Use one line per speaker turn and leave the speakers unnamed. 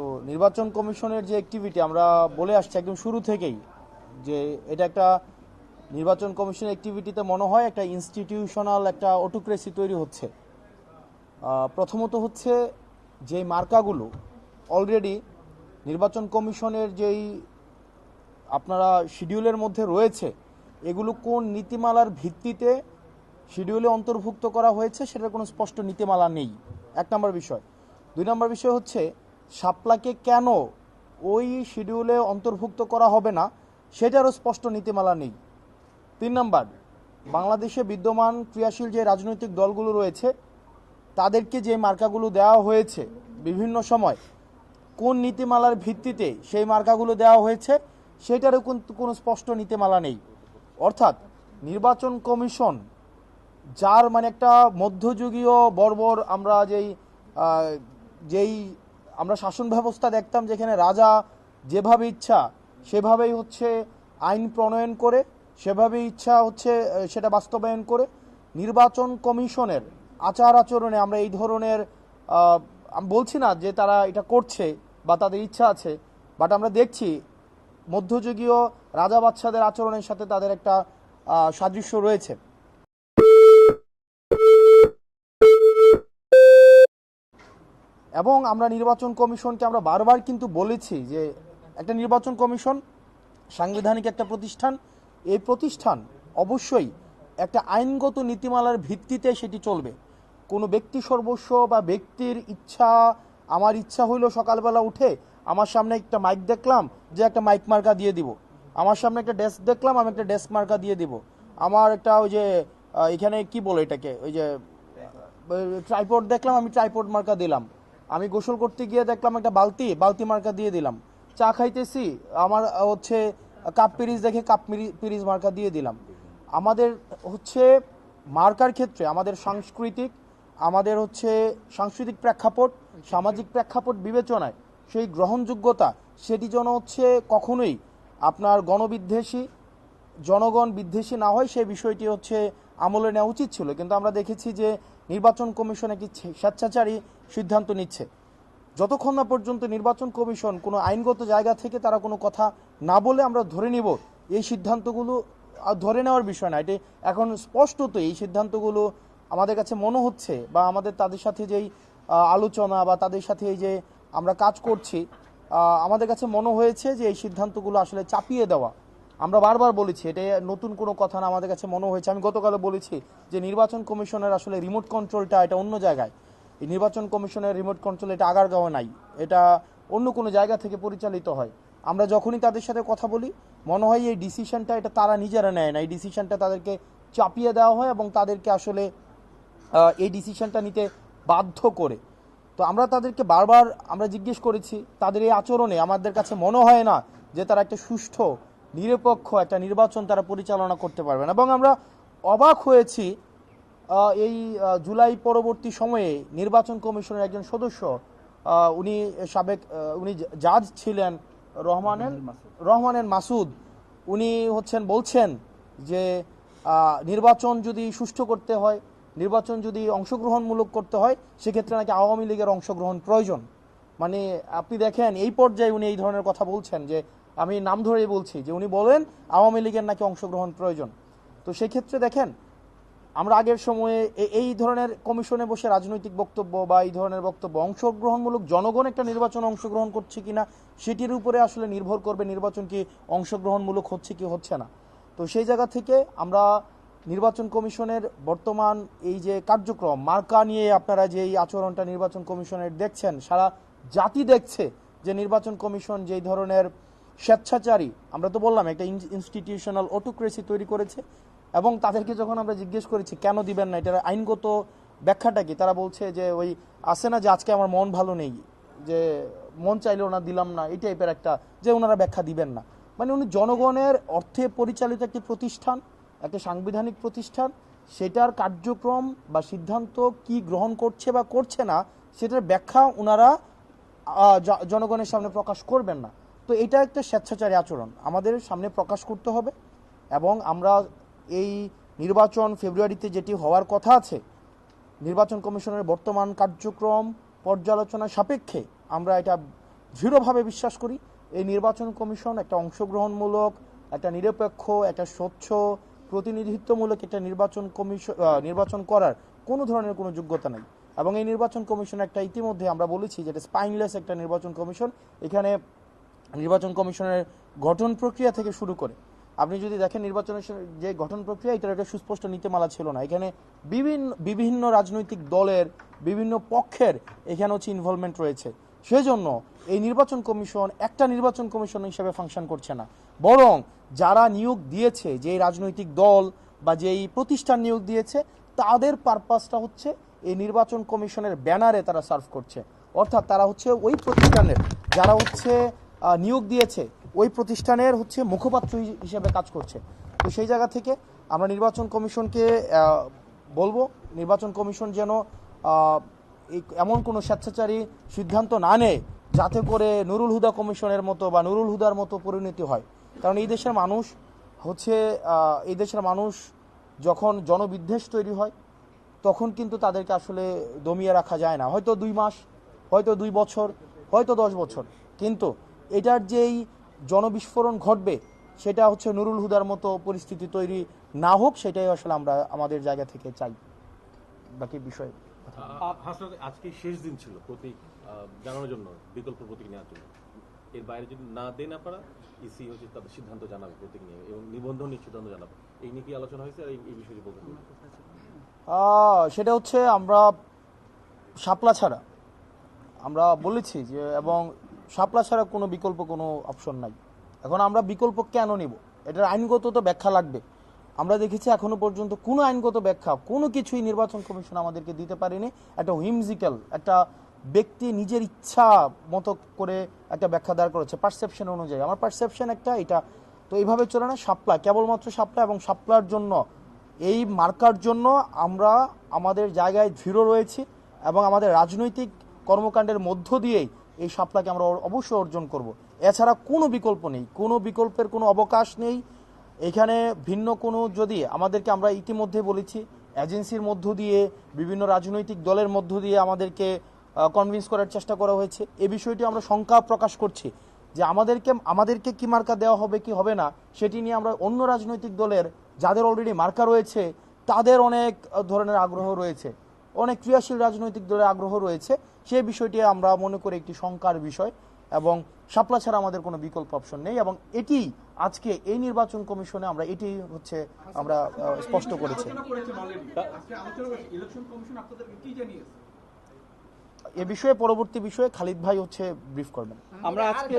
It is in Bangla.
তো নির্বাচন কমিশনের যে অ্যাক্টিভিটি আমরা বলে আসছি একদম শুরু থেকেই যে এটা একটা নির্বাচন কমিশনের অ্যাক্টিভিটিতে মনে হয় একটা ইনস্টিটিউশনাল একটা অটোক্রেসি তৈরি হচ্ছে। প্রথমত হচ্ছে যে মার্কাগুলো অলরেডি নির্বাচন কমিশনের যেই আপনারা শিডিউলের মধ্যে রয়েছে, এগুলো কোন নীতিমালার ভিত্তিতে শিডিউলে অন্তর্ভুক্ত করা হয়েছে সেটার কোনো স্পষ্ট নীতিমালা নেই। এক নম্বর বিষয়। দুই নম্বর বিষয় হচ্ছে শাপলাকে কেন ওই শিডিউলে অন্তর্ভুক্ত করা হবে না, সেটারও স্পষ্ট নীতিমালা নেই। তিন নম্বর, বাংলাদেশে বিদ্যমান ক্রিয়াশীল যে রাজনৈতিক দলগুলো রয়েছে, তাদেরকে যে মার্কাগুলো দেওয়া হয়েছে বিভিন্ন সময়, কোন নীতিমালার ভিত্তিতে সেই মার্কাগুলো দেওয়া হয়েছে, সেটারও কিন্তু কোনো স্পষ্ট নীতিমালা নেই। অর্থাৎ নির্বাচন কমিশন, যার মানে একটা মধ্যযুগীয় বর্বর আমরা যেই যেই আমরা শাসন ব্যবস্থা দেখতাম যেখানে রাজা যেভাবে ইচ্ছা সেভাবেই হচ্ছে আইন প্রণয়ন করে সেভাবে ইচ্ছা হচ্ছে সেটা বাস্তবায়ন করে। নির্বাচন কমিশনের আচার আচরণে আমরা এই ধরনের বলছি না যে তারা এটা করছে বা তাদের ইচ্ছা আছে বাট আমরা দেখছি মধ্যযুগীয় রাজা বাচ্চাদের আচরণের সাথে তাদের একটা সাদৃশ্য রয়েছে। এবং আমরা নির্বাচন কমিশনকে আমরা বারবার কিন্তু বলেছি যে একটা নির্বাচন কমিশন সাংবিধানিক একটা প্রতিষ্ঠান, এই প্রতিষ্ঠান অবশ্যই একটা আইনগত নীতিমালার ভিত্তিতে সেটি চলবে। কোনো ব্যক্তি সর্বস্ব বা ব্যক্তির ইচ্ছা, আমার ইচ্ছা হইল সকালবেলা উঠে আমার সামনে একটা মাইক দেখলাম যে একটা মাইক মার্কা দিয়ে দিব। আমার সামনে একটা ডেস্ক দেখলাম, আমি একটা ডেস্ক মার্কা দিয়ে দিব। আমার একটা ওই যে এখানে কি বলে এটাকে? ওই যে ট্রাইপড দেখলাম, আমি ট্রাইপড মার্কা দিলাম। আমি গোসল করতে গিয়ে দেখলাম একটা বালতি বালতি মার্কা দিয়ে দিলাম। চা খাইতেছি, আমার হচ্ছে, কাপ পিরিজ দেখে কাপ পিরিজ মার্কা দিয়ে দিলাম। আমাদের হচ্ছে মার্কার ক্ষেত্রে, আমাদের সাংস্কৃতিক, আমাদের হচ্ছে সাংস্কৃতিক প্রেক্ষাপট, সামাজিক প্রেক্ষাপট বিবেচনায় সেই গ্রহণযোগ্যতা, সেটি যেন হচ্ছে কখনোই আপনার গণবিদ্বেষী, জনগণ বিদ্বেষী না হয় সেই বিষয়টি হচ্ছে আমলে নেওয়া উচিত ছিল। কিন্তু আমরা দেখেছি যে নির্বাচন কমিশন একটি স্বেচ্ছাচারী সিদ্ধান্ত নিচ্ছে। যতক্ষণ না পর্যন্ত নির্বাচন কমিশন কোনো আইনগত জায়গা থেকে তারা কোনো কথা না বলে আমরা ধরে নিব, এই সিদ্ধান্তগুলো ধরে নেওয়ার বিষয় না। এটি এখন স্পষ্টত এই সিদ্ধান্তগুলো আমাদের কাছে মনে হচ্ছে বা আমাদের তাদের সাথে যেই আলোচনা বা তাদের সাথে এই যে আমরা কাজ করছি আমাদের কাছে মনে হয়েছে যে এই সিদ্ধান্তগুলো আসলে চাপিয়ে দেওয়া আমরা বারবার বলেছি, এটা নতুন কোনো কথা না, আমাদের কাছে মনে হয়েছে। আমি গতকালে বলেছি যে নির্বাচন কমিশনের আসলে রিমোট কন্ট্রোলটা এটা অন্য জায়গায়। এই নির্বাচন কমিশনের রিমোট কন্ট্রোল এটা আগারগাঁওয়ে নাই। এটা অন্য কোনো জায়গা থেকে পরিচালিত হয়। আমরা যখনই তাদের সাথে কথা বলি, মনে হয় এই ডিসিশনটা এটা তারা নিজেরা নেয় না। এই ডিসিশনটা তাদেরকে চাপিয়ে দেওয়া হয় এবং তাদেরকে আসলে এই ডিসিশনটা নিতে বাধ্য করে। তো আমরা তাদেরকে বারবার আমরা জিজ্ঞেস করেছি, তাদের এই আচরণে আমাদের কাছে মনে হয় না যে তারা একটা সুষ্ঠু নিরপেক্ষ একটা নির্বাচন তারা পরিচালনা করতে পারবেন এবং আমরা অবাক হয়েছি এই জুলাই পরবর্তী সময়ে নির্বাচন কমিশনের একজন সদস্য উনি সাবেক উনি জাজ ছিলেন রহমানের রহমানের মাসুদ। উনি হচ্ছেন বলছেন যে নির্বাচন যদি সুষ্ঠু করতে হয় নির্বাচন যদি অংশগ্রহণমূলক করতে হয় সেক্ষেত্রে নাকি আওয়ামী লীগের অংশগ্রহণ প্রয়োজন। মানে আপনি দেখেন এই পর্যায়ে উনি এই ধরনের কথা বলছেন যে আমি নাম ধরেই বলছি যে উনি বলেন আওয়ামী লীগের নাকি অংশগ্রহণ প্রয়োজন। তো সেক্ষেত্রে দেখেন, আমরা আগের সময়ে এই ধরনের কমিশনে বসে রাজনৈতিক বক্তব্য বা এই ধরনের বক্তব্য অংশগ্রহণমূলক জনগণ একটা নির্বাচনে অংশগ্রহণ করছে কিনা সেটির উপরে আসলে নির্ভর করবে নির্বাচন কি অংশগ্রহণমূলক হচ্ছে কি হচ্ছে না। তো সেই জায়গা থেকে আমরা নির্বাচন কমিশনের বর্তমান এই যে কার্যক্রম, মার্কা নিয়ে আপনারা যে এই আচরণটা নির্বাচন কমিশনের দেখছেন, সারা জাতি দেখছে যে নির্বাচন কমিশন যেই ধরনের স্বেচ্ছাচারী, আমরা তো বললাম, একটা ইনস্টিটিউশনাল অটোক্রেসি তৈরি করেছে, এবং তাদেরকে যখন আমরা জিজ্ঞেস করেছি, কেন দিবেন না? এটার আইনগত ব্যাখ্যাটা কি? তারা বলছে যে, ওই আসে না যে, আজকে আমার মন ভালো নেই, যে মন চাইলেও না দিলাম না, এই টাইপের একটা, যে ওনারা ব্যাখ্যা দিবেন না। মানে উনি জনগণের অর্থে পরিচালিত একটি প্রতিষ্ঠান, একটা সাংবিধানিক প্রতিষ্ঠান, সেটার কার্যক্রম বা সিদ্ধান্ত কি গ্রহণ করছে বা করছে না, সেটার ব্যাখ্যা ওনারা জনগণের সামনে প্রকাশ করবেন না। তো এটা একটা স্বেচ্ছাচারী আচরণ। আমাদের সামনে প্রকাশ করতে হবে এবং আমরা এই নির্বাচন ফেব্রুয়ারিতে যেটি হওয়ার কথা আছে, নির্বাচন কমিশনের বর্তমান কার্যক্রম পর্যালোচনা সাপেক্ষে আমরা এটা দৃঢ়ভাবে বিশ্বাস করি। এই নির্বাচন কমিশন একটা অংশগ্রহণমূলক, একটা নিরপেক্ষ, একটা স্বচ্ছ, প্রতিনিধিত্বমূলক একটা নির্বাচন কমিশন নির্বাচন করার কোনো ধরনের কোনো যোগ্যতা নেই। এবং এই নির্বাচন কমিশন একটা ইতিমধ্যে আমরা বলেছি যেটা স্পাইনলেস একটা নির্বাচন কমিশন। এখানে নির্বাচন কমিশনের গঠন প্রক্রিয়া থেকে শুরু করে। আপনি যদি দেখেন নির্বাচনের যে গঠন প্রক্রিয়া, এটার একটা সুস্পষ্ট নীতিমালা ছিল না। এখানে বিভিন্ন বিভিন্ন রাজনৈতিক দলের বিভিন্ন পক্ষের এখানে হচ্ছে ইনভলভমেন্ট রয়েছে। সেজন্য এই নির্বাচন কমিশন একটা নির্বাচন কমিশন হিসেবে ফাংশন করছে না। বরং যারা নিয়োগ দিয়েছে যে রাজনৈতিক দল বা যেই প্রতিষ্ঠান নিয়োগ দিয়েছে, তাদের পারপাসটা হচ্ছে এই নির্বাচন কমিশনের ব্যানারে তারা সার্ভ করছে। অর্থাৎ তারা হচ্ছে ওই প্রতিষ্ঠানের যারা হচ্ছে নিয়োগ দিয়েছে, ওই প্রতিষ্ঠানের হচ্ছে মুখপাত্র হিসেবে কাজ করছে। তো সেই জায়গা থেকে আমরা নির্বাচন কমিশনকে বলব, নির্বাচন কমিশন যেন এমন কোনো স্বেচ্ছাচারী সিদ্ধান্ত না নেয়, যাতে করে নুরুল হুদা কমিশনের মতো বা নুরুল হুদার মতো পরিণতি হয়। কারণ এই দেশের মানুষ হচ্ছে এই দেশের মানুষ যখন জনবিদ্বেষ তৈরি হয়, তখন কিন্তু তাদেরকে আসলে দমিয়ে রাখা যায় না। হয়তো দুই মাস, হয়তো দুই বছর, হয়তো দশ বছর। কিন্তু এটার যেই জনবিস্ফোরণ ঘটবে সেটা হচ্ছে নুরুল হুদার মতো পরিস্থিতি তৈরি না হোক সেটাই আসলে আমরা আমাদের জায়গা থেকে চাই। বাকি বিষয়
আজকে শেষ দিন ছিল প্রতীক জানানোর জন্য বিকল্প প্রতীক নেওয়ার জন্য। এর বাইরে যদি না দেয় না পারা ইসি হচ্ছে তাদের সিদ্ধান্ত জানাবে প্রতীক নিয়ে এবং নিবন্ধন নিয়ে সিদ্ধান্ত জানাবে। এই নিয়ে কি আলোচনা হয়েছে? আর এই বিষয়টি বলতে?
সেটা হচ্ছে আমরা শাপলা ছাড়া। আমরা বলেছি যে এবং শাপলা ছাড়া কোনো বিকল্প কোনো অপশন নাই। এখন আমরা বিকল্প কেন নিব? এটার আইনগত তো ব্যাখ্যা লাগবে। আমরা দেখেছি এখনও পর্যন্ত কোনো আইনগত ব্যাখ্যা, কোনো কিছুই নির্বাচন কমিশন আমাদেরকে দিতে পারেনি। একটা হুইমজিক্যাল একটা ব্যক্তি নিজের ইচ্ছা মতো করে একটা ব্যাখ্যা দাঁড় করেছে পারসেপশন অনুযায়ী। আমার পারসেপশন একটা, এটা তো এইভাবে চলে না শাপলা কেবলমাত্র শাপলা এবং শাপলার জন্য। এই মার্কার জন্য আমরা আমাদের জায়গায় দৃঢ় রয়েছি এবং আমাদের রাজনৈতিক কর্মকাণ্ডের মধ্য দিয়েই এই সাপলাকে আমরা অবশ্যই অর্জন করব। এছাড়া কোনো বিকল্প নেই। কোনো বিকল্পের কোনো অবকাশ নেই। এখানে ভিন্ন কোনো যদি আমাদেরকে আমরা ইতিমধ্যে বলেছি, এজেন্সির মধ্য দিয়ে, বিভিন্ন রাজনৈতিক দলের মধ্য দিয়ে আমাদেরকে কনভিন্স করার চেষ্টা করা হয়েছে। এ বিষয়টি আমরা শঙ্কা প্রকাশ করছি যে আমাদেরকে আমাদেরকে কি মার্কা দেওয়া হবে, কি হবে না, সেটি নিয়ে আমরা অন্য রাজনৈতিক দলের যাদের অলরেডি মার্কা রয়েছে, তাদের অনেক ধরনের আগ্রহ রয়েছে। অনেক ক্রিয়াশীল রাজনৈতিক দলের আগ্রহ রয়েছে। সেই বিষয়টি আমরা মনে করি একটি শঙ্কার বিষয় এবং শাপলা ছাড়া আমাদের কোনো বিকল্প অপশন নেই এবং এটি আজকে এই নির্বাচন কমিশনে আমরা এটি হচ্ছে আমরা স্পষ্ট করেছি।
আলোচনা করেছেন অলরেডি আজকে আলোচনা করেছে। ইলেকশন কমিশন আপনাদেরকে কি জানিয়েছে?
এ বিষয়ে পরবর্তী বিষয়ে খালিদ ভাই হচ্ছে ব্রিফ করবেন।
আমরা আজকে